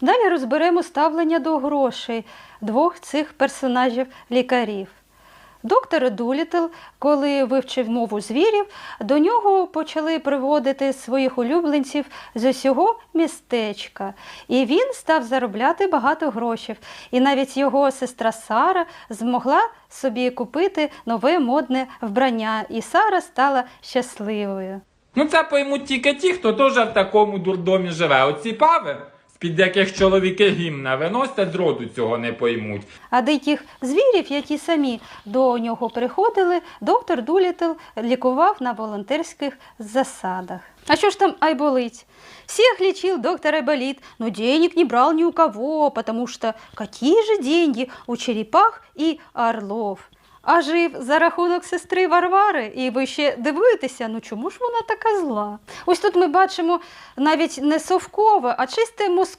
Далі розберемо ставлення до грошей двох цих персонажів лікарів. Доктор Дулітл, коли вивчив мову звірів, до нього почали приводити своїх улюбленців з усього містечка. І він став заробляти багато грошей. І навіть його сестра Сара змогла собі купити нове модне вбрання, і Сара стала щасливою. Ну це поймуть тільки ті, хто теж в такому дурдомі живе. Оці пави, з-під яких чоловіки гімна виносять, зроду цього не поймуть. А диких звірів, які самі до нього приходили, доктор Дулітл лікував на волонтерських засадах. А що ж там айболить? Всех лечил доктор Айболит, но денег не брал ни у кого, потому что какие же деньги у черепах и орлов? А жив за рахунок сестри Варвари, і ви ще дивуєтеся, ну чому ж вона така зла? Ось тут ми бачимо навіть не совкове, а чисте москове.